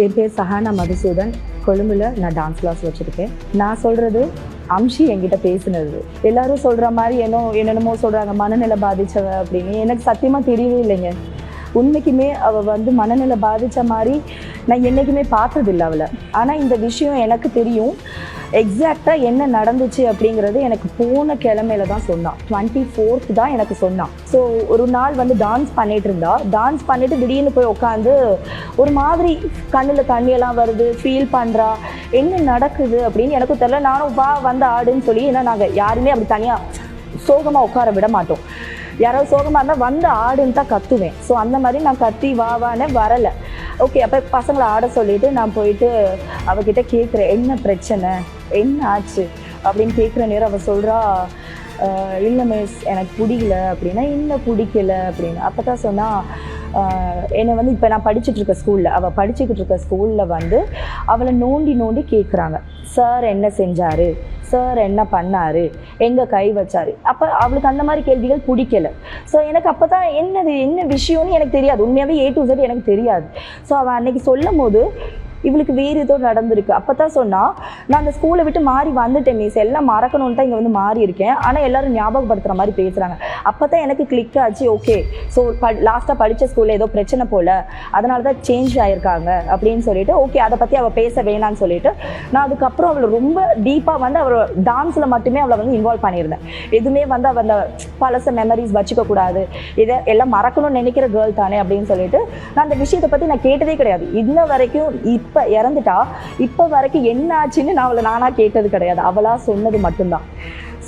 என் பேர் சஹானா மதுசூதன். கொழும்புல நான் டான்ஸ் கிளாஸ் வச்சுருக்கேன். நான் சொல்கிறது அம்ஷி என்கிட்ட பேசினது. எல்லாரும் சொல்கிற மாதிரி என்னோ என்னென்னமோ சொல்கிறாங்க மனநிலை பாதிச்சவ அப்படின்னு. எனக்கு சத்தியமாக தெரியவே இல்லைங்க. உண்மைக்குமே அவள் வந்து மனநிலை பாதித்த மாதிரி நான் என்றைக்குமே பார்த்ததில்ல அவளை. ஆனால் இந்த விஷயம் எனக்கு தெரியும். எக்ஸாக்டாக என்ன நடந்துச்சு அப்படிங்கிறது எனக்கு போன கிழமையில தான் சொன்னான். டுவெண்ட்டி ஃபோர்த் தான் எனக்கு சொன்னான். ஸோ ஒரு நாள் வந்து டான்ஸ் பண்ணிட்டு இருந்தா. டான்ஸ் பண்ணிட்டு திடீர்னு போய் உட்காந்து ஒரு மாதிரி கண்ணில் தண்ணியெல்லாம் வருது ஃபீல் பண்ணுறா என்ன நடக்குது அப்படின்னு எனக்கும் தெரியல. நானும் வா வந்து ஆடுன்னு சொல்லி ஏன்னா நாங்கள் யாருமே அப்படி தனியாக சோகமாக உட்கார விட மாட்டோம். யாராவது சோகமாக இருந்தால் வந்து ஆடுன்னு தான் கத்துவேன். ஸோ அந்த மாதிரி நான் கத்தி வா வான்னு வரலை. ஓகே அப்போ பசங்களை ஆட சொல்லிட்டு நான் போயிட்டு அவகிட்ட கேட்குறேன் என்ன பிரச்சனை? என்ன ஆச்சு? அப்படின்னு கேட்குற நேரம் அவள் சொல்கிறா இல்லை மிஸ் எனக்கு பிடிக்கல. அப்படின்னா என்ன பிடிக்கல. அப்படின்னு. அப்போ தான் சொன்னால் என்னை வந்து இப்போ நான் படிச்சுட்டு இருக்க ஸ்கூலில் அவள் படிச்சுக்கிட்டு இருக்க ஸ்கூலில் வந்து அவளை நோண்டி நோண்டி கேட்குறாங்க சார் என்ன செஞ்சார்? சார் என்ன பண்ணார்? எங்கே கை வச்சாரு? அப்போ அவளுக்கு அந்த மாதிரி கேள்விகள் பிடிக்கல. ஸோ எனக்கு அப்போ தான் என்னது என்ன விஷயம்னு எனக்கு தெரியாது. உண்மையாகவே ஏ டு சட் எனக்கு தெரியாது. ஸோ அவள் அன்னைக்கு சொல்லும் போது இவளுக்கு வேறு ஏதோ நடந்திருக்கு. அப்போ தான் சொன்னால் நான் அந்த ஸ்கூலை விட்டு மாறி வந்துட்டேன் மிஸ் எல்லாம் மறக்கணும்னு தான் இங்கே வந்து மாறி இருக்கேன். ஆனால் எல்லாரும் ஞாபகப்படுத்துகிற மாதிரி பேசுகிறாங்க அப்போ தான் எனக்கு கிளிக் ஆச்சு ஓகே ஸோ ப லாஸ்ட்டாக படித்த ஸ்கூலில் ஏதோ பிரச்சனை போல். அதனால தான் சேஞ்ச் ஆகியிருக்காங்க அப்படின்னு சொல்லிட்டு ஓகே அதை பற்றி அவள் பேச வேணாம்னு சொல்லிட்டு நான் அதுக்கப்புறம் அவளை ரொம்ப டீப்பாக வந்து அவள் டான்ஸில் மட்டுமே அவளை வந்து இன்வால்வ் பண்ணியிருந்தேன். எதுவுமே வந்து அவள் அந்த பழச மெமரிஸ் வச்சுக்க கூடாது. இதை எல்லாம் மறக்கணும்னு நினைக்கிற கேர்ள் தானே? அப்படின்னு சொல்லிட்டு நான் அந்த விஷயத்தை பற்றி நான் கேட்டதே கிடையாது. இன்ன வரைக்கும் இப்போ இறந்துட்டா இப்போ வரைக்கும் என்ன ஆச்சுன்னு நான் அவளை நானாக கேட்டது கிடையாது. அவளாக சொன்னது மட்டும்தான்.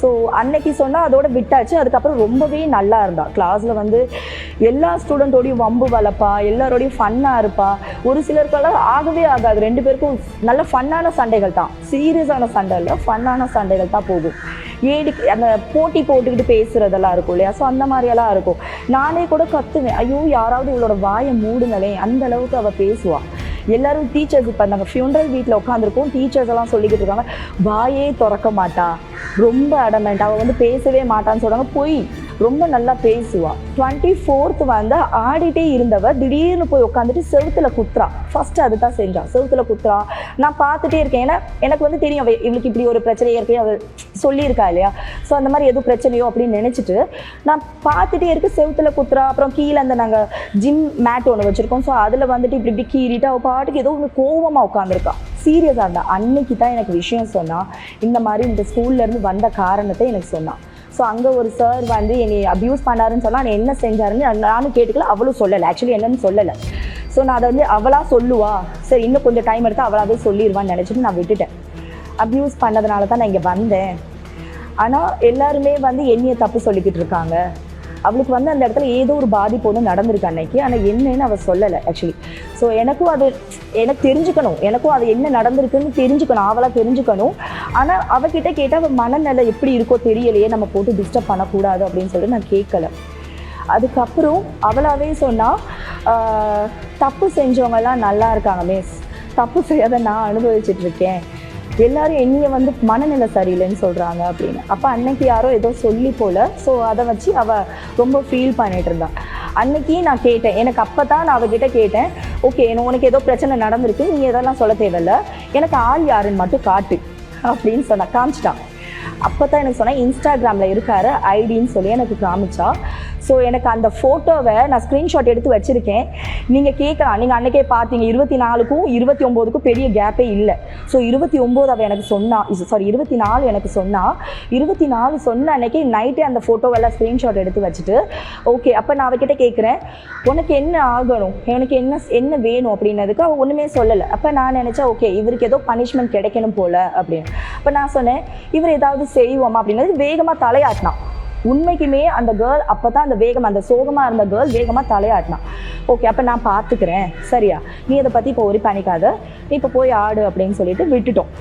ஸோ அன்னைக்கு சொன்னால் அதோட விட்டாச்சு. அதுக்கப்புறம் ரொம்பவே நல்லா இருந்தா. கிளாஸில் வந்து எல்லா ஸ்டூடெண்ட்டோடையும் வம்பு வளர்ப்பா எல்லாரோடையும் ஃபன்னாக இருப்பா. ஒரு சிலருக்கெல்லாம் ஆகவே ஆகாது. ரெண்டு பேருக்கும் நல்ல ஃபன்னான சண்டைகள் தான். சீரியஸான சண்டை இல்லை ஃபன்னான சண்டைகள் தான் போகும். ஏடி அந்த போட்டி போட்டுக்கிட்டு பேசுகிறதெல்லாம் இருக்கும் இல்லையா? ஸோ அந்த மாதிரியெல்லாம் இருக்கும். நானே கூட கத்துவேன். ஐயோ யாராவது இவளோட வாயை மூடுங்களேன். அந்த அளவுக்கு அவள் பேசுவாள் எல்லாரும் டீச்சர்ஸ் இப்போ நாங்கள் ஃபியூனரல் வீட்டில் உட்காந்துருக்கோம் டீச்சர்ஸ் எல்லாம் சொல்லிக்கிட்டு இருக்காங்க வாயே திறக்க மாட்டா. ரொம்ப அடமெண்ட் அவள் வந்து பேசவே மாட்டான்னு சொல்கிறாங்க பொய். ரொம்ப நல்லா பேசுவா. டுவெண்ட்டி ஃபோர்த் வந்து ஆடிட்டே இருந்தவ திடீர்னு போய் உட்காந்துட்டு செவுத்துல குத்துறா. ஃபர்ஸ்ட் அதுதான் செஞ்சா. செவுத்துல குத்துறா. நான் பார்த்துட்டே இருக்கேன். ஏன்னா எனக்கு வந்து தெரியும் இவளுக்கு இப்படி ஒரு பிரச்சனையே இருக்கு. அவள் சொல்லியிருக்கா இல்லையா? ஸோ அந்த மாதிரி எதுவும் பிரச்சனையோ அப்படின்னு நினச்சிட்டு நான் பார்த்துட்டே இருக்கு. செவுத்துல குத்துறா. அப்புறம் கீழே அந்த நாங்கள் ஜிம் மேட் ஒன்று வச்சுருக்கோம். ஸோ அதில் வந்துட்டு இப்படி இப்படி கீறிட்டு அவள் பாட்டுக்கு ஏதோ ஒன்று கோவமாக உட்காந்துருக்கா சீரியஸாக இருந்தா. அன்னைக்கு தான் எனக்கு விஷயம் சொன்னா இந்த மாதிரி இந்த ஸ்கூல்லேருந்து வந்த காரணத்தை எனக்கு சொன்னான் ஸோ அங்கே ஒரு சார் வந்து என்னை அப்யூஸ் பண்ணாருன்னு சொன்னால் நான் என்ன செஞ்சாருன்னு நான் நானும் கேட்டுக்கல அவளும் சொல்லலை. ஆக்சுவலி என்னன்னு சொல்லலை. ஸோ நான் அதை வந்து அவளாக சொல்லுவா. சரி இன்னும் கொஞ்சம் டைம் எடுத்து அவளாவே சொல்லிடுவான்னு நினச்சிட்டு நான் விட்டுட்டேன். அப்யூஸ் பண்ணதுனால தான் நான் இங்கே வந்தேன். ஆனால் எல்லாருமே வந்து என்னைய தப்பு சொல்லிக்கிட்டு இருக்காங்க. அவளுக்கு வந்து அந்த இடத்துல ஏதோ ஒரு பாதிப்பு ஒன்று நடந்திருக்கு அன்னைக்கு. ஆனால் என்னன்னு அவள் சொல்லலை ஆக்சுவலி ஸோ எனக்கும் அது எனக்கு தெரிஞ்சுக்கணும். எனக்கும் அது என்ன நடந்திருக்குன்னு தெரிஞ்சுக்கணும். அவளாக தெரிஞ்சுக்கணும். ஆனால் அவகிட்ட கேட்டால் அவள் மனநிலை எப்படி இருக்கோ தெரியலையே நம்ம போட்டு டிஸ்டர்ப் பண்ணக்கூடாது அப்படின்னு சொல்லிட்டு நான் கேட்கல அதுக்கப்புறம் அவளாவே சொன்னால் தப்பு செஞ்சவங்கெல்லாம் நல்லா இருக்காங்க மிஸ் தப்பு செய்யாத நான் அனுபவிச்சுட்டு இருக்கேன். எல்லாரும் என்னைய வந்து மனநிலை சரியில்லைன்னு சொல்கிறாங்க அப்படின்னு. அப்போ அன்னைக்கு யாரோ ஏதோ சொல்லி போல ஸோ அதை வச்சு அவள் ரொம்ப ஃபீல் பண்ணிட்டு இருந்தா. அன்னைக்கு நான் கேட்டேன். எனக்கு அப்போ தான் நான் அவகிட்ட கேட்டேன். ஓகே உனக்கு ஏதோ பிரச்சனை நடந்திருக்கு. நீ இதெல்லாம் சொல்ல தேவையில்ல. எனக்கு ஆள் யாருன்னு மட்டும் காட்டு. அப்படின்னு சொன்னா காமிச்சிட்டான். அப்போ தான் எனக்கு சொன்னேன் இன்ஸ்டாகிராமில் இருக்காரு ஐடின்னு சொல்லி எனக்கு காமிச்சா. ஸோ எனக்கு அந்த ஃபோட்டோவை நான் ஸ்க்ரீன்ஷாட் எடுத்து வச்சுருக்கேன். நீங்கள் கேட்கலாம் நீங்கள் அன்றைக்கே பார்த்தீங்க. இருபத்தி நாலுக்கும் இருபத்தி ஒம்போதுக்கும் பெரிய கேப்பே இல்லை. ஸோ இருபத்தி ஒம்போது அவள் எனக்கு சொன்னா. சாரி இருபத்தி நாலு எனக்கு சொன்னா. இருபத்தி நாலு சொன்ன அன்னைக்கு நைட்டே அந்த ஃபோட்டோவெல்லாம் ஸ்க்ரீன்ஷாட் எடுத்து வச்சுட்டு ஓகே அப்போ நான் அவகிட்ட கேட்குறேன் உனக்கு என்ன ஆகணும்? எனக்கு என்ன என்ன வேணும் அப்படின்னதுக்கு அவள் ஒன்றுமே சொல்லலை. அப்போ நான் நினச்சேன் ஓகே இவருக்கு ஏதோ பனிஷ்மெண்ட் கிடைக்கணும் போல் அப்படின்னு. அப்போ நான் சொன்னேன் இவர் ஏதாவது செய்வோமா அப்படின்னது வேகமாக தலையாட்டினான். உண்மைக்குமே அந்த கேர்ள் அப்போ தான் அந்த வேகம் அந்த சோகமாக இருந்த கேர்ள் வேகமாக தலையாட்டினான் ஓகே அப்போ நான் பார்த்துக்கிறேன் சரியா? நீ அதை பற்றி இப்போ ஒரு பண்ணிக்காத. நீ இப்போ போய் ஆடு அப்படின்னு சொல்லிட்டு விட்டுட்டோம்.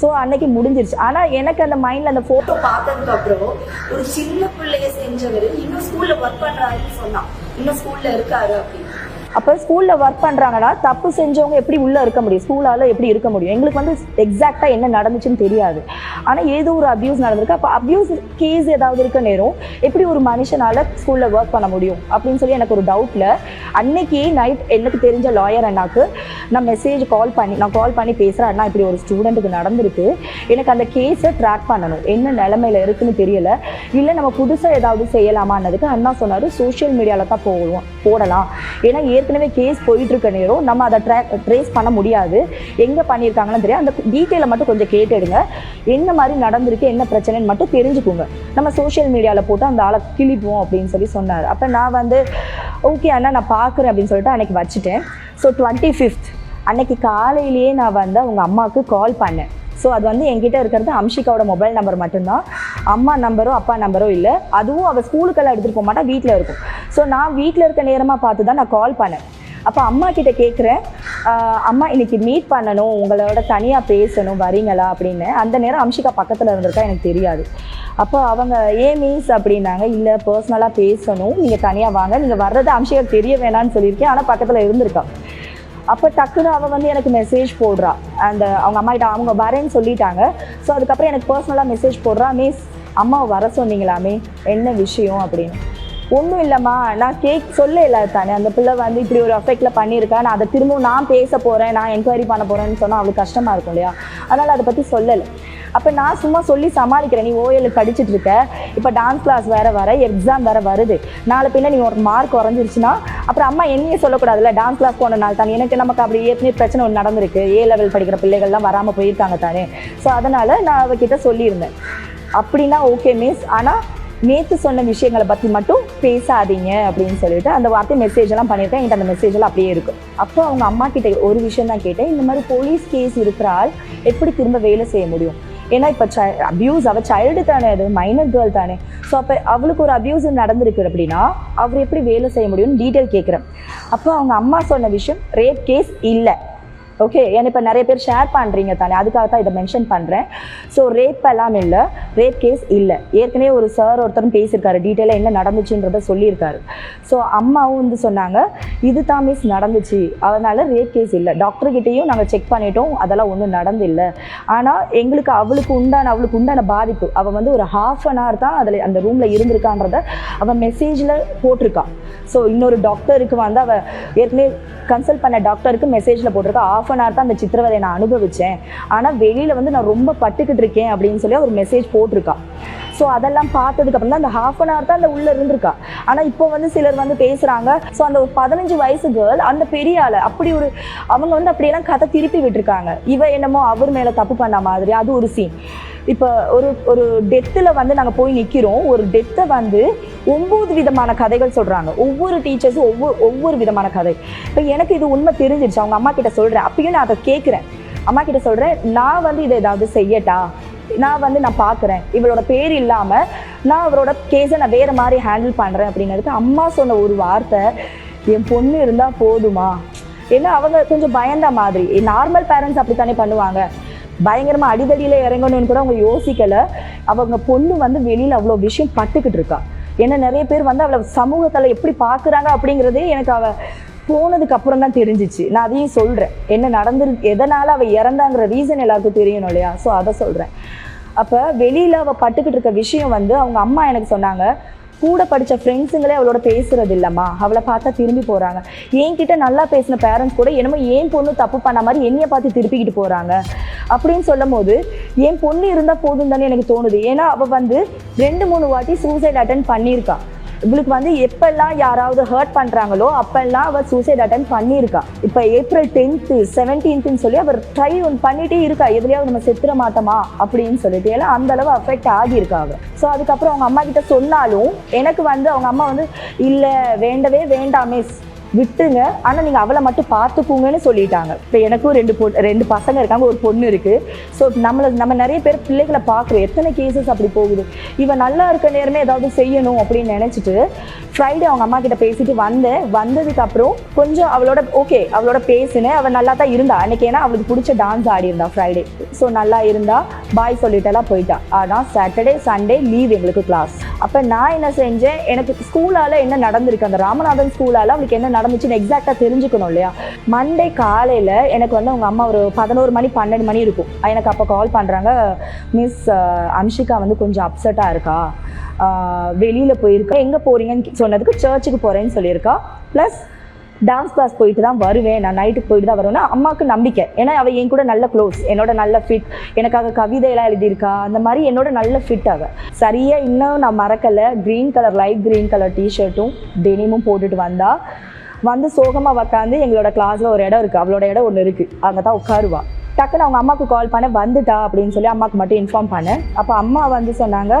ஸோ அன்னைக்கு முடிஞ்சிருச்சு. ஆனால் எனக்கு அந்த மைண்டில் அந்த ஃபோட்டோ பார்த்ததுக்கு அப்புறம் ஒரு சின்ன பிள்ளைய செஞ்சவர் இன்னும் ஸ்கூலில் ஒர்க் பண்ணுறாருன்னு சொன்னான். இன்னும் ஸ்கூலில் இருக்காரு அப்படின்னு. அப்போ ஸ்கூலில் ஒர்க் பண்ணுறாங்கன்னா தப்பு செஞ்சவங்க எப்படி உள்ளே இருக்க முடியும்? ஸ்கூலால் எப்படி இருக்க முடியும்? எங்களுக்கு வந்து எக்ஸாக்டாக என்ன நடந்துச்சுன்னு தெரியாது. ஆனால் ஏதோ ஒரு அப்யூஸ் நடந்திருக்கு. அப்போ அப்யூஸ் கேஸ் ஏதாவது இருக்க நேரம் எப்படி ஒரு மனுஷனால் ஸ்கூலில் ஒர்க் பண்ண முடியும்? அப்படின்னு சொல்லி எனக்கு ஒரு டவுட்டில் அன்னைக்கு நைட் எனக்கு தெரிஞ்ச லாயர் அண்ணாக்கு நான் மெசேஜ் கால் பண்ணி நான் கால் பண்ணி பேசுகிறேன் அண்ணா இப்படி ஒரு ஸ்டூடெண்ட்டுக்கு நடந்திருக்கு. எனக்கு அந்த கேஸை ட்ராக் பண்ணணும். என்ன நிலமையில இருக்குன்னு தெரியல. இல்லை நம்ம புதுசாக ஏதாவது செய்யலாமான்னதுக்கு அண்ணா சொன்னார் சோஷியல் மீடியாவில் தான் போடுவோம் போடலாம். ஏன்னா ஏற்கனவே கேஸ் போயிட்டு இருக்க நேரம் நம்ம அதை ட்ராக் ட்ரேஸ் பண்ண முடியாது. எங்கே பண்ணியிருக்காங்கன்னு தெரியும் அந்த டீட்டெயிலை மட்டும் கொஞ்சம் கேட்டுடுங்க. என்ன மாதிரி நடந்திருக்கு என்ன பிரச்சனைன்னு மட்டும் தெரிஞ்சுக்கோங்க. நம்ம சோஷியல் மீடியாவில் போட்டு அந்த ஆளை கிழிப்போம் அப்படின்னு சொல்லி சொன்னார். அப்போ நான் வந்து ஓகே அண்ணா நான் பார்க்குறேன் அப்படின்னு சொல்லிட்டு அன்னைக்கு வச்சுட்டேன். ஸோ டுவெண்ட்டி ஃபிஃப்த் அன்னைக்கு காலையிலேயே நான் வந்து அவங்க அம்மாவுக்கு கால் பண்ணேன். ஸோ அது வந்து என்கிட்ட இருக்கிறது அம்ஷிகாவோட மொபைல் நம்பர் மட்டும்தான். அம்மா நம்பரோ அப்பா நம்பரோ இல்லை. அதுவும் அவள் ஸ்கூலுக்கெல்லாம் எடுத்துகிட்டு போக மாட்டா வீட்டில் இருக்கும். ஸோ நான் வீட்டில் இருக்க நேரமாக பார்த்து தான் நான் கால் பண்ணேன். அப்போ அம்மா கிட்ட கேட்குறேன் அம்மா இன்னைக்கு மீட் பண்ணணும். உங்களோட தனியாக பேசணும். வரீங்களா? அப்படின்னு. அந்த நேரம் அம்ஷிகா பக்கத்தில் இருந்திருக்கா எனக்கு தெரியாது. அப்போ அவங்க ஏன் மீஸ் அப்படின்னாங்க. இல்லை பர்சனலாக பேசணும். நீங்கள் தனியாக வாங்க. நீங்கள் வர்றது அம்ஷிகா தெரிய வேணான்னு சொல்லியிருக்கேன். ஆனால் பக்கத்தில் இருந்திருக்கா. அப்போ டக்குன்னு அவள் வந்து எனக்கு மெசேஜ் போடுறா. அந்த அவங்க அம்மா கிட்ட அவங்க வரேன்னு சொல்லிட்டாங்க. ஸோ அதுக்கப்புறம் எனக்கு பர்சனலாக மெசேஜ் போடுறா. மிஸ் அம்மாவை வர சொன்னீங்களாமே? என்ன விஷயம்? அப்படின்னு. ஒன்றும் இல்லைம்மா. நான் கேக் சொல்ல இல்லை தானே. அந்த பிள்ளை வந்து இப்படி ஒரு அஃபெக்டில் பண்ணியிருக்கேன் நான் அதை திரும்பவும் நான் பேச போகிறேன் நான் என்கொயரி பண்ண போகிறேன்னு சொன்னால் அவளுக்கு கஷ்டமாக இருக்கும் இல்லையா? அதனால் அதை பற்றி சொல்லலை. அப்போ நான் சும்மா சொல்லி சமாளிக்கிறேன். நீ ஓஎல் படிச்சுட்டு இருக்க. இப்போ டான்ஸ் கிளாஸ் வேறு வர எக்ஸாம் வேறு வருது. நாளை பின்ன நீ ஒரு மார்க் குறைஞ்சிருச்சுன்னா அப்புறம் அம்மா என்னையே சொல்லக்கூடாதுல்ல? டான்ஸ் கிளாஸ் போன நாள் தானே. எனக்கு நமக்கு அப்படி ஏற்கனவே பிரச்சனை ஒன்று நடந்திருக்கு. ஏ லெவல் படிக்கிற பிள்ளைகள்லாம் வராமல் போயிருக்காங்க தானே. ஸோ அதனால் நான் அவகிட்ட சொல்லியிருந்தேன். அப்படின்னா ஓகே மிஸ் ஆனால் நேற்று சொன்ன விஷயங்களை பற்றி மட்டும் பேசாதீங்க அப்படின்னு சொல்லிட்டு அந்த வார்த்தை மெசேஜ் எல்லாம் பண்ணியிருக்கேன். என்கிட்ட அந்த மெசேஜ் எல்லாம் அப்படியே இருக்கும் அப்போ அவங்க அம்மா கிட்ட ஒரு விஷயம் தான் கேட்டேன். இந்த மாதிரி போலீஸ் கேஸ் இருக்கிறால் எப்படி திரும்ப வேலை செய்ய முடியும்? ஏன்னா இப்போ சை அப்யூஸ் அவள் சைல்டு தானே அது மைனர் கேர்ள் தானே. ஸோ அப்போ அவளுக்கு ஒரு அப்யூஸ் நடந்திருக்கு அப்படின்னா அவர் எப்படி வேலை செய்ய முடியும்னு டீட்டெயில் கேட்குறேன் அப்போ அவங்க அம்மா சொன்ன விஷயம் ரேப் கேஸ் இல்லை. ஓகே ஏன்னா இப்போ நிறைய பேர் ஷேர் பண்ணுறீங்க தானே அதுக்காக தான் இதை மென்ஷன் பண்ணுறேன் ஸோ ரேப் எல்லாம் இல்லை ரேப் கேஸ் இல்லை. ஏற்கனவே ஒரு சார் ஒருத்தரும் பேசியிருக்காரு டீட்டெயிலாக என்ன நடந்துச்சுன்றதை சொல்லியிருக்காரு. ஸோ அம்மாவும் வந்து சொன்னாங்க இது தான் மிஸ் நடந்துச்சு அதனால் ரேப் கேஸ் இல்லை. டாக்டர்கிட்டையும் நாங்கள் செக் பண்ணிட்டோம் அதெல்லாம் ஒன்றும் நடந்தில்லை. ஆனால் எங்களுக்கு அவளுக்கு உண்டான அவளுக்கு உண்டான பாதிப்பு. அவள் வந்து ஒரு ஹாஃப் அன் ஹவர் தான் அதில் அந்த ரூமில் இருந்திருக்கான்றத அவள் மெசேஜில் போட்டிருக்கான் ஸோ இன்னொரு டாக்டருக்கு வந்து அவள் ஏற்கனவே கன்சல்ட் பண்ண டாக்டருக்கு மெசேஜில் போட்டிருக்கா ஆஃப் அன் ஹவர் தான் அந்த சித்திரவதை நான் அனுபவித்தேன் ஆனால் வெளியில் வந்து நான் ரொம்ப பட்டுக்கிட்டு இருக்கேன் அப்படின்னு சொல்லி ஒரு மெசேஜ் போட்டிருக்கா. ஸோ அதெல்லாம் பார்த்ததுக்கு அப்புறம் தான் அந்த ஹாஃப் அன் ஹவர் தான் அந்த உள்ளே இருந்திருக்கா. ஆனால் இப்போ வந்து சிலர் வந்து பேசுகிறாங்க ஸோ அந்த ஒரு பதினஞ்சு வயசு கேர்ள் அந்த பெரிய ஆள் அப்படி ஒரு அவங்க வந்து அப்படியெல்லாம் கதை திருப்பி விட்டுருக்காங்க. இவ என்னமோ அவர் மேலே தப்பு பண்ண மாதிரி அது ஒரு சீன் இப்போ ஒரு ஒரு டெத்தில் வந்து நாங்கள் போய் நிற்கிறோம் ஒரு டெத்தை வந்து ஒம்பது விதமான கதைகள் சொல்கிறாங்க ஒவ்வொரு டீச்சர்ஸும் ஒவ்வொரு ஒவ்வொரு விதமான கதை. இப்போ எனக்கு இது உண்மை தெரிஞ்சிருச்சு. அவங்க அம்மா கிட்ட சொல்கிறேன் அப்பயும் நான் அதை கேட்குறேன் அம்மா கிட்ட சொல்கிறேன் நான் வந்து இதை ஏதாவது செய்யட்டா? நான் வந்து நான் பார்க்குறேன் இவளோட பேர் இல்லாமல் நான் அவரோட கேஸை நான் வேறு மாதிரி ஹேண்டில் பண்ணுறேன் அப்படிங்கிறதுக்கு அம்மா சொன்ன ஒரு வார்த்தை என் பொண்ணு இருந்தால் போதுமா? ஏன்னா அவங்க கொஞ்சம் பயந்த மாதிரி. நார்மல் பேரண்ட்ஸ் அப்படி தானே பண்ணுவாங்க. பயங்கரமாக அடிதடியில் இறங்கணும்னு கூட அவங்க யோசிக்கலை. அவங்க பொண்ணு வந்து வெளியில் அவ்வளோ விஷயம் பட்டுக்கிட்டு இருக்கா. ஏன்னா நிறைய பேர் வந்து அவளை சமூகத்தில் எப்படி பார்க்குறாங்க அப்படிங்கிறதே எனக்கு அவ போனதுக்கு அப்புறம் தான் தெரிஞ்சிச்சு. நான் அதையும் சொல்கிறேன் என்ன நடந்துரு எதனால் அவள் இறந்தாங்கிற ரீசன் எல்லாருக்கும் தெரியணும் இல்லையா? ஸோ அதை சொல்கிறேன் அப்போ வெளியில் அவள் பட்டுக்கிட்டு இருக்க விஷயம் வந்து அவங்க அம்மா எனக்கு சொன்னாங்க. கூட படித்த ஃப்ரெண்ட்ஸுங்களே அவளோட பேசுறது இல்லைம்மா அவளை பார்த்தா திரும்பி போகிறாங்க என்கிட்ட நல்லா பேசின பேரண்ட்ஸ் கூட என்னமோ ஏன் பொண்ணு தப்பு பண்ண மாதிரி என்னையை பார்த்து திருப்பிக்கிட்டு போகிறாங்க அப்படின்னு சொல்லும் போது என் பொண்ணு இருந்தால் போதும் தானே எனக்கு தோணுது. ஏன்னா அவள் வந்து ரெண்டு மூணு வாட்டி சூசைட் அட்டன் பண்ணியிருக்காள் இவளுக்கு வந்து எப்பெல்லாம் யாராவது ஹர்ட் பண்ணுறாங்களோ அப்பெல்லாம் அவள் சூசைட் அட்டன் பண்ணியிருக்கா. இப்போ ஏப்ரல் டென்த்து செவன்டீன்த்துன்னு சொல்லி அவர் ட்ரை ஒன் பண்ணிகிட்டே இருக்கா. எதுலையாவது நம்ம செத்துற மாட்டோமா அப்படின்னு சொல்லிட்டு. ஏன்னா அந்த அளவு அஃபெக்ட் ஆகியிருக்கா அவர் ஸோ அதுக்கப்புறம் அவங்க அம்மா கிட்ட சொன்னாலும் எனக்கு வந்து அவங்க அம்மா வந்து இல்லை வேண்டவே வேண்டாமே விட்டுங்க ஆனால் நீங்கள் அவளை மட்டும் பார்த்துக்குங்கன்னு சொல்லிட்டாங்க. இப்போ எனக்கும் ரெண்டு பொ ரெண்டு பசங்க இருக்காங்க ஒரு பொண்ணு இருக்குது ஸோ நம்மளை நம்ம நிறைய பேர் பிள்ளைகளை பார்க்குறோம். எத்தனை கேசஸ் அப்படி போகுது? இவன் நல்லா இருக்க நேரமே ஏதாவது செய்யணும் அப்படின்னு நினச்சிட்டு ஃப்ரைடே அவங்க அம்மா கிட்ட பேசிட்டு வந்தேன். வந்ததுக்கு அப்புறம் கொஞ்சம் அவளோட ஓகே அவளோட பேசினேன். அவள் நல்லா தான் இருந்தா. அன்னைக்கு ஏன்னா அவளுக்கு பிடிச்ச டான்ஸ் ஆடி இருந்தா ஃப்ரைடே ஸோ நல்லா இருந்தா பாய் சொல்லிட்டெல்லாம் போயிட்டா. ஆனால் சாட்டர்டே சண்டே லீவ் எங்களுக்கு கிளாஸ் அப்போ நான் என்ன செஞ்சேன்? எனக்கு ஸ்கூலால் என்ன நடந்திருக்கு? அந்த ராமநாதன் ஸ்கூலால் அவளுக்கு என்ன நடந்துச்சுன்னு எக்ஸாக்டாக தெரிஞ்சுக்கணும் இல்லையா? மண்டே காலையில் எனக்கு வந்து அவங்க அம்மா ஒரு பதினோரு மணி பன்னெண்டு மணி இருக்கும். எனக்கு அப்போ கால் பண்ணுறாங்க மிஸ் அம்ஷிகா வந்து கொஞ்சம் அப்செட்டாக இருக்கா? வெளியில் போயிருக்கா? எங்கே போகிறீங்கன்னு சொன்னதுக்கு சர்ச்சுக்கு போகிறேன்னு சொல்லியிருக்கா. ப்ளஸ் டான்ஸ் கிளாஸ் போயிட்டு தான் வருவேன். நான் நைட்டுக்கு போயிட்டு தான் வருவேன்னா அம்மாவுக்கு நம்பிக்கை. ஏன்னா அவள் என் கூட நல்ல க்ளோஸ் என்னோட நல்ல ஃபிட் எனக்காக கவிதையெல்லாம் எழுதியிருக்கா. அந்த மாதிரி என்னோட நல்ல ஃபிட் அவள் சரியாக இன்னும் நான் மறக்கலை. Green colour light green colour டிஷர்ட்டும் டெனிமும் போட்டுட்டு வந்தா வந்து சோகமாக உக்காந்து எங்களோட கிளாஸில் ஒரு இடம் இருக்குது அவளோட இடம் ஒன்று இருக்குது அங்கே தான் உட்காருவா. டக்குன்னு அவங்க அம்மாவுக்கு கால் பண்ண வந்துட்டா அப்படின்னு சொல்லி அம்மாவுக்கு மட்டும் இன்ஃபார்ம் பண்ணேன் அப்போ அம்மா வந்து சொன்னாங்க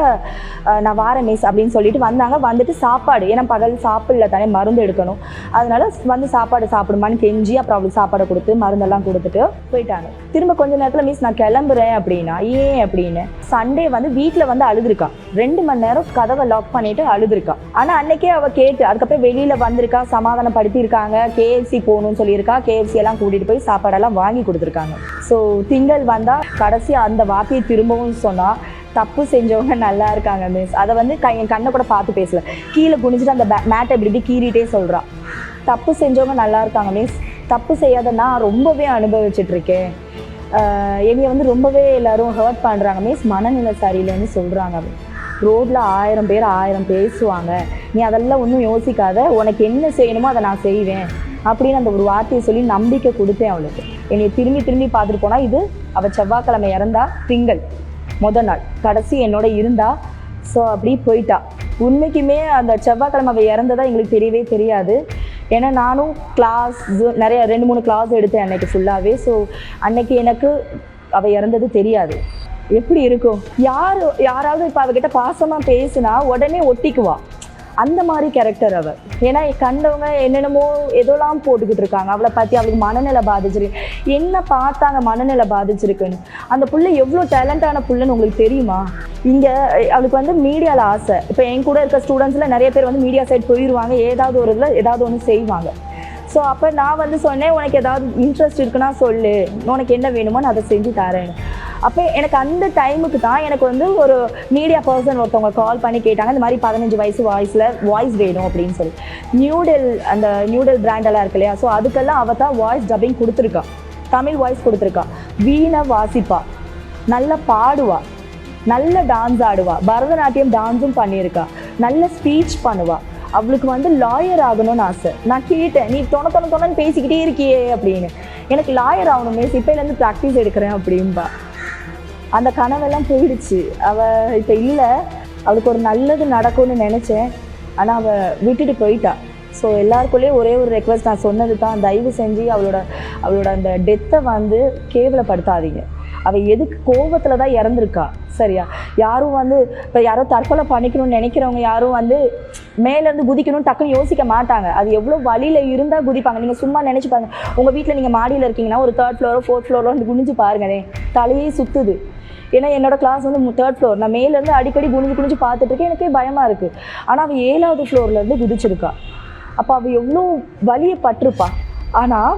நான் வாரேன் மிஸ் அப்படின்னு சொல்லிட்டு வந்தாங்க. வந்துட்டு சாப்பாடு ஏன்னா பகல் சாப்பிடல தானே மருந்து எடுக்கணும். அதனால வந்து சாப்பாடு சாப்பிடுமான்னு கெஞ்சி அப்புறம் அவளுக்கு சாப்பாடை கொடுத்து மருந்தெல்லாம் கொடுத்துட்டு போயிட்டாங்க. திரும்ப கொஞ்ச நேரத்தில் மிஸ் நான் கிளம்புறேன் அப்படின்னா ஏன் அப்படின்னு. சண்டே வந்து வீட்டில் வந்து அழுதுருக்கா. ரெண்டு மணி நேரம் கதவை லாக் பண்ணிட்டு அழுதுருக்கா. ஆனால் அன்னைக்கே அவள் கேட்டு அதுக்கப்புறம் வெளியில் வந்திருக்கா சமாதானப்படுத்தியிருக்காங்க. கேஎஃப்சி போகணும்னு சொல்லியிருக்கா. கேஎஃப்சி எல்லாம் கூட்டிகிட்டு போய் சாப்பாடெல்லாம் வாங்கி கொடுத்துருக்காங்க. ஸோ திங்கள் வந்தால் கடைசி அந்த வார்த்தையை திரும்பவும் சொன்னால் தப்பு செஞ்சவங்க நல்லா இருக்காங்க மிஸ் அதை வந்து க என் கண்ணை கூட பார்த்து பேசல. கீழே குனிஞ்சிட்டு அந்த மேட்டை இப்படி இப்படி கீறிட்டே சொல்கிறா தப்பு செஞ்சவங்க நல்லா இருக்காங்க மிஸ் தப்பு செய்யாத நான் ரொம்பவே அனுபவிச்சிட்ருக்கேன். இருக்கேன் வந்து ரொம்பவே எல்லோரும் ஹர்ட் பண்ணுறாங்க மிஸ் மனநிலை சரியில்லைன்னு சொல்கிறாங்க ரோட்டில் ஆயிரம் பேர் ஆயிரம் பேசுவாங்க. நீ அதெல்லாம் ஒன்றும் யோசிக்காத. உனக்கு என்ன செய்யணுமோ அதை நான் செய்வேன். அப்படின்னு அந்த ஒரு வார்த்தையை சொல்லி நம்பிக்கை கொடுத்தேன் அவளுக்கு. என்னை திரும்பி திரும்பி பார்த்துட்டு போனால் இது அவள் செவ்வாய்க்கிழமை இறந்தா திங்கள் முத நாள். கடைசி என்னோட இருந்தா ஸோ அப்படி போயிட்டா. உண்மைக்குமே அந்த செவ்வாய்க்கிழமை அவள் இறந்ததா எங்களுக்கு தெரியவே தெரியாது. ஏன்னா நானும் கிளாஸ் நிறைய ரெண்டு மூணு கிளாஸ் எடுத்தேன் அன்னைக்கு ஃபுல்லாகவே ஸோ அன்னைக்கு எனக்கு அவள் இறந்தது தெரியாது. எப்படி இருக்கும்? யார் யாராவது இப்போ அவகிட்ட பாசமாக பேசுனா உடனே ஒட்டிக்குவா. அந்த மாதிரி கேரக்டர் அவர் ஏன்னா கண்டவங்க என்னென்னமோ எதோலாம் போட்டுக்கிட்டு இருக்காங்க. அவளை பற்றி அவளுக்கு மனநிலை பாதிச்சிருக்கு என்ன பார்த்தாங்க மனநிலை பாதிச்சிருக்குன்னு. அந்த புள்ள எவ்வளோ டேலண்டான புள்ளைன்னு உங்களுக்கு தெரியுமா? இங்கே அவளுக்கு வந்து மீடியாவில் ஆசை. இப்போ என் கூட இருக்க ஸ்டூடெண்ட்ஸில் நிறைய பேர் வந்து மீடியா சைட் போயிடுவாங்க ஏதாவது ஒரு இதில் ஏதாவது ஒன்று செய்வாங்க. ஸோ அப்போ நான் வந்து சொன்னேன் உனக்கு ஏதாவது இன்ட்ரெஸ்ட் இருக்குன்னா சொல்லு. உனக்கு என்ன வேணுமோ நான் அதை செஞ்சு தரேன். அப்போ எனக்கு அந்த டைமுக்கு தான் எனக்கு வந்து ஒரு மீடியா பர்சன் ஒருத்தவங்க கால் பண்ணி கேட்டாங்க இந்த மாதிரி பதினஞ்சு வயசு வாய்ஸில் வாய்ஸ் வேணும் அப்படின்னு சொல்லி. நியூடெல் அந்த நியூடெல் பிராண்டெல்லாம் இருக்கு இல்லையா? ஸோ அதுக்கெல்லாம் அவள் தான் வாய்ஸ் டப்பிங் கொடுத்துருக்கா. தமிழ் வாய்ஸ் கொடுத்துருக்கா. வீணை வாசிப்பா. நல்லா பாடுவா. நல்ல டான்ஸ் ஆடுவா. பரதநாட்டியம் டான்ஸும் பண்ணியிருக்கா. நல்ல ஸ்பீச் பண்ணுவா. அவளுக்கு வந்து லாயர் ஆகணும்னு ஆசை. நான் கேட்டேன் நீ தொண தொண தொணன்னு பேசிக்கிட்டே இருக்கியே அப்படின்னு. எனக்கு லாயர் ஆகணும் மிஸ் இப்போலேருந்து ப்ராக்டிஸ் எடுக்கிறேன் அப்படின்பா அந்த கனவெல்லாம் போயிடுச்சு. அவள் இப்போ இல்லை. அவளுக்கு ஒரு நல்லது நடக்கும்னு நினச்சேன். ஆனால் அவள் விட்டுட்டு போயிட்டா. ஸோ எல்லாருக்குள்ளேயும் ஒரே ஒரு ரெக்வஸ்ட் நான் சொன்னது தான் தயவு செஞ்சு அவளோட அவளோட அந்த டெத்தை வந்து கேவலப்படுத்தாதீங்க. அவள் எதுக்கு கோபத்தில் தான் இறந்துருக்கா. சரியா? யாரும் வந்து இப்போ யாரோ தற்கொலை பண்ணிக்கணும்னு நினைக்கிறவங்க யாரும் வந்து மேலேருந்து குதிக்கணும்னு டக்குன்னு யோசிக்க மாட்டாங்க. அது எவ்வளோ வழியில் இருந்தால் குதிப்பாங்க. நீங்கள் சும்மா நினச்சி உங்கள் வீட்டில் நீங்கள் மாடியில் இருக்கீங்கன்னா ஒரு தேர்ட் ஃப்ளோரோ ஃபோர்த் ஃப்ளோரோ வந்து குனிஞ்சு பாருங்களேன். தலையே சுற்றுது ஏன்னா என்னோட கிளாஸ் வந்து தேர்ட் ஃப்ளோர் நான் மேலேருந்து அடிக்கடி குனிஞ்சு குனிஞ்சு பார்த்துட்டு இருக்கேன். எனக்கே பயமாக இருக்குது ஆனால் அவள் ஏழாவது ஃப்ளோர்லேருந்து குதிச்சிருக்கா. அப்போ அவள் எவ்வளோ வலியை பட்டிருப்பா. ஆனால்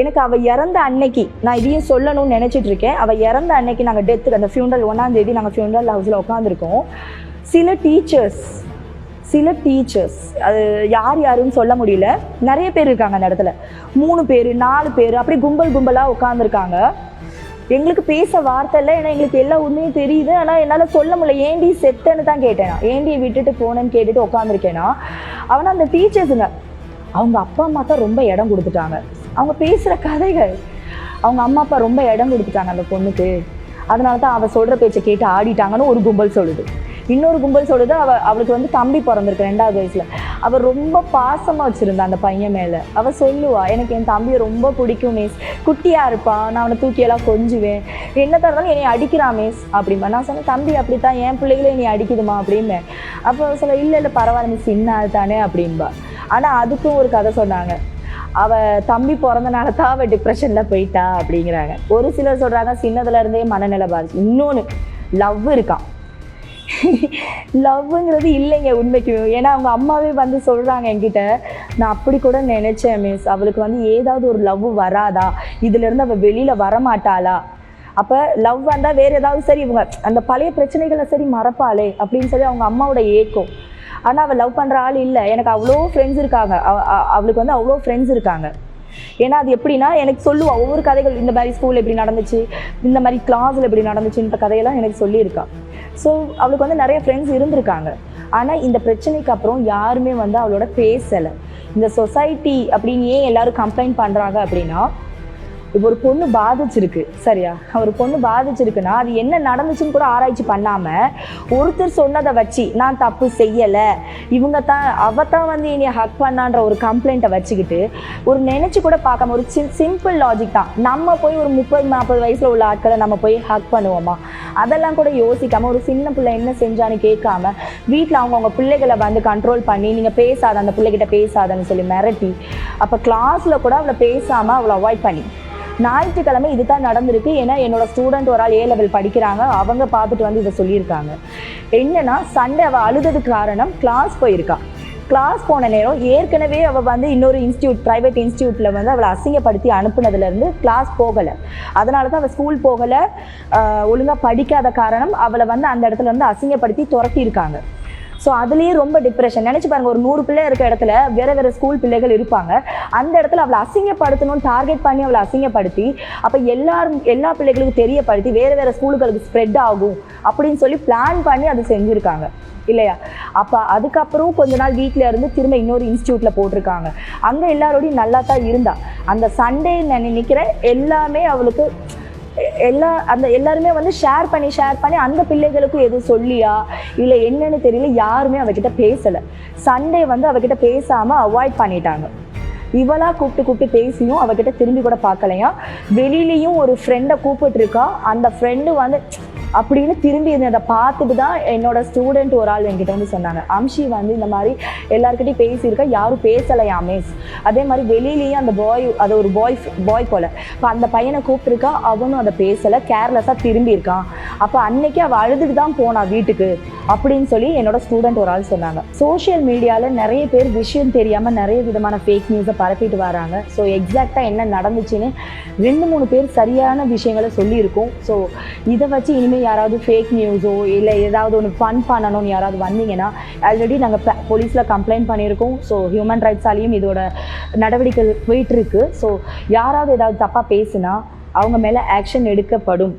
எனக்கு அவள் இறந்த அன்னைக்கு நான் இதையும் சொல்லணும்னு நினச்சிட்டு இருக்கேன். அவள் இறந்த அன்னைக்கு நாங்கள் டெத்துக்கு அந்த ஃபியூனரல் ஒன்றாந்தேதி நாங்கள் ஃபியூனரல் ஹவுஸில் உட்காந்துருக்கோம் சில டீச்சர்ஸ் சில டீச்சர்ஸ் அது யார் யாருன்னு சொல்ல முடியல. நிறைய பேர் இருக்காங்க அந்த இடத்துல. மூணு பேர் நாலு பேர் அப்படி கும்பல் கும்பலாக உட்காந்துருக்காங்க எங்களுக்கு பேச வார்த்தை இல்லை ஏன்னா எங்களுக்கு எல்லா உண்மையும் தெரியுது. ஆனால் என்னால் சொல்ல முடியல. ஏண்டி செத்துன்னு தான் கேட்டேன். நான். விட்டுட்டு போனேன்னு கேட்டுட்டு உட்காந்துருக்கேனா அவனா அந்த டீச்சர்ஸுங்க அவங்க அப்பா அம்மா தான் ரொம்ப இடம் கொடுத்துட்டாங்க. அவங்க பேசுகிற கதைகள். அவங்க அம்மா அப்பா ரொம்ப இடம் கொடுத்துட்டாங்க அந்த பொண்ணுக்கு. அதனால தான் அவள் சொல்கிற பேச்சை கேட்டு ஆடிட்டாங்கன்னு ஒரு கும்பல் சொல்லுது. இன்னொரு கும்பல் சொல்லுது அவ அவளுக்கு வந்து தம்பி பிறந்திருக்கு ரெண்டாவது வயசில். அவள் ரொம்ப பாசமாக வச்சுருந்தா அந்த பையன் மேலே. அவள் சொல்லுவா எனக்கு என் தம்பியை ரொம்ப பிடிக்கும் மிஸ் குட்டியாக இருப்பான் நான் அவனை தூக்கியெல்லாம் கொஞ்சுவேன். என்ன தரதாலும் என்னை அடிக்கிறான் மிஸ் அப்படிம்பா. நான் சொன்னேன் தம்பி அப்படித்தான் என் பிள்ளைகளே என்னை அடிக்குதுமா அப்படிம்பேன் அப்போ சொல்ல இல்லை இல்லை பரவாயில்ல மிஸ் சின்ன தானே அப்படின்பா. ஆனால் அதுக்கும் ஒரு கதை சொன்னாங்க. அவ தம்பி பிறந்தனால தான் அவள் டிப்ரெஷன்ல போயிட்டா அப்படிங்கிறாங்க. ஒரு சிலர் சொல்றாங்க சின்னதுல இருந்தே மனநிலை பாதிச்சு இன்னொன்று லவ் இருக்கான் லவ்ங்கிறது இல்லைங்க உண்மைக்கு. ஏன்னா அவங்க அம்மாவே வந்து சொல்கிறாங்க என்கிட்ட நான் அப்படி கூட நினச்சேன் மிஸ் அவளுக்கு வந்து ஏதாவது ஒரு லவ் வராதா? இதுலேருந்து அவள் வெளியில் வரமாட்டாளா? அப்போ லவ் வந்தால் வேறு ஏதாவது சரி இவங்க அந்த பழைய பிரச்சனைகளை சரி மறப்பாளே அப்படின்னு சொல்லி அவங்க அம்மாவோட ஏக்கம். ஆனால் அவள் லவ் பண்ணுற ஆள் இல்லை. எனக்கு அவ்வளோ ஃப்ரெண்ட்ஸ் இருக்காங்க. அவ- அவளுக்கு வந்து அவ்வளோ ஃப்ரெண்ட்ஸ் இருக்காங்க. ஏன்னா அது எப்படின்னா எனக்கு சொல்லுவா. ஒவ்வொரு கதைகள் இந்த மாதிரி ஸ்கூல் எப்படி நடந்துச்சு இந்த மாதிரி கிளாஸில் எப்படி நடந்துச்சுன்ற கதையெல்லாம் எனக்கு சொல்லியிருக்கா. ஸோ அவளுக்கு வந்து நிறைய ஃப்ரெண்ட்ஸ் இருந்திருக்காங்க. ஆனால் இந்த பிரச்சனைக்கு அப்புறம் யாருமே வந்து அவளோட பேசலை. இந்த சொசைட்டி அப்படின்னு ஏன் எல்லாரும் கம்ப்ளைண்ட் பண்ணுறாங்க அப்படின்னா இப்போ ஒரு பொண்ணு பாதிச்சிருக்கு சரியா? ஒரு பொண்ணு பாதிச்சிருக்குன்னா அது என்ன நடந்துச்சுன்னு கூட ஆராய்ச்சி பண்ணாமல் ஒருத்தர் சொன்னதை வச்சு நான் தப்பு செய்யலை இவங்க தான் அவ தான் வந்து என்னை ஹக் பண்ணான்ற ஒரு கம்ப்ளைண்ட்டை வச்சுக்கிட்டு ஒரு நினச்சி கூட பார்க்காம ஒரு சிம்பிள் லாஜிக் தான். நம்ம போய் ஒரு முப்பது நாற்பது வயசில் உள்ள ஆட்களை நம்ம போய் ஹக் பண்ணுவோமா? அதெல்லாம் கூட யோசிக்காம ஒரு சின்ன பிள்ளை என்ன செஞ்சான்னு கேட்காம வீட்டில் அவங்கவுங்க பிள்ளைகளை வந்து கண்ட்ரோல் பண்ணி நீங்கள் பேசாத அந்த பிள்ளைகிட்ட பேசாதன்னு சொல்லி மிரட்டி அப்போ கிளாஸில் கூட அவளை பேசாமல் அவளை அவாய்ட் பண்ணி ஞாயிற்றுக்கிழமை இதுதான் நடந்திருக்கு. ஏன்னா என்னோட ஸ்டூடெண்ட் ஒரு ஆள் ஏ லெவல் படிக்கிறாங்க. அவங்க பார்த்துட்டு வந்து இதை சொல்லியிருக்காங்க. என்னன்னா சண்டே அவள் அழுததுக்கு காரணம் கிளாஸ் போயிருக்கா. கிளாஸ் போன நேரம் ஏற்கனவே அவள் வந்து இன்னொரு இன்ஸ்டியூட் ப்ரைவேட் இன்ஸ்டியூட்டில் வந்து அவளை அசிங்கப்படுத்தி அனுப்புனதுலேருந்து கிளாஸ் போகலை. அதனால தான் அவள் ஸ்கூல் போகலை ஒழுங்காக படிக்காத காரணம் அவளை வந்து அந்த இடத்துல வந்து அசிங்கப்படுத்தி துரத்தியிருக்காங்க. ஸோ அதுலேயே ரொம்ப டிப்ரெஷன் நினச்சி பாருங்கள் ஒரு நூறு பிள்ளை இருக்க இடத்துல வேற வேற ஸ்கூல் பிள்ளைகள் இருப்பாங்க. அந்த இடத்துல அவளை அசிங்கப்படுத்தணும்னு டார்கெட் பண்ணி அவளை அசிங்கப்படுத்தி அப்போ எல்லாரும் எல்லா பிள்ளைகளுக்கும் தெரியப்படுத்தி வேறு வேறு ஸ்கூலுகளுக்கு ஸ்ப்ரெட் ஆகும் அப்படின்னு சொல்லி பிளான் பண்ணி அதை செஞ்சுருக்காங்க. இல்லையா? அப்போ அதுக்கப்புறம் கொஞ்ச நாள் வீட்டில் இருந்து திரும்ப இன்னொரு இன்ஸ்டியூட்டில் போட்டிருக்காங்க. அங்கே எல்லாரோடையும் நல்லா தான் இருந்தா. அந்த சண்டே நினைக்கிற நினைக்கிறேன் எல்லாமே அவளுக்கு எல்லா அந்த எல்லாருமே வந்து ஷேர் பண்ணி ஷேர் பண்ணி அந்த பிள்ளைகளுக்கும் எதுவும் சொல்லியா? இல்லை என்னன்னு தெரியல யாருமே அவகிட்ட பேசலை. சண்டே வந்து அவகிட்ட பேசாமல் அவாய்ட் பண்ணிட்டாங்க. இவளா கூப்பிட்டு கூப்பிட்டு பேசியும் அவகிட்ட திரும்பி கூட பார்க்கலையா? வெளியிலையும் ஒரு ஃப்ரெண்டை கூப்பிட்டுருக்கா. அந்த ஃப்ரெண்டு வந்து அப்படின்னு திரும்பி அதை பார்த்துட்டு தான் என்னோட ஸ்டூடெண்ட் ஒரு ஆள் என்கிட்ட வந்து சொன்னாங்க. அம்ஷி வந்து இந்த மாதிரி எல்லாருக்கிட்டையும் பேசியிருக்கா யாரும் பேசலையா மிஸ் அதே மாதிரி வெளியிலேயும் அந்த பாய் அது ஒரு பாய் பாய் போல. இப்போ அந்த பையனை கூப்பிட்டுருக்கா அவனும் அதை பேசலை கேர்லெஸ்ஸாக திரும்பி இருக்கான். அப்போ அன்னைக்கு அவள் அழுதுட்டு தான் போனா வீட்டுக்கு அப்படின்னு சொல்லி என்னோட ஸ்டூடெண்ட் ஒரு ஆள் சொன்னாங்க. சோஷியல் மீடியாவில் நிறைய பேர் விஷயம் தெரியாமல் நிறைய விதமான ஃபேக் நியூஸை பரப்பிட்டு வராங்க. ஸோ எக்ஸாக்டாக என்ன நடந்துச்சுன்னு ரெண்டு மூணு பேர் சரியான விஷயங்களை சொல்லியிருக்கோம். ஸோ இதை வச்சு இனிமேல் யாராவது ஃபேக் நியூஸோ இல்லை ஏதாவது ஒன்று ஃபன் பண்ணணும்னு யாராவது வந்தீங்கன்னா ஆல்ரெடி நாங்கள் போலீஸில் கம்ப்ளைண்ட் பண்ணியிருக்கோம். ஸோ ஹியூமன் ரைட்ஸாலையும் இதோட நடவடிக்கை போயிட்டுருக்கு ஸோ யாராவது ஏதாவது தப்பாக பேசுனா அவங்க மேலே ஆக்ஷன் எடுக்கப்படும்.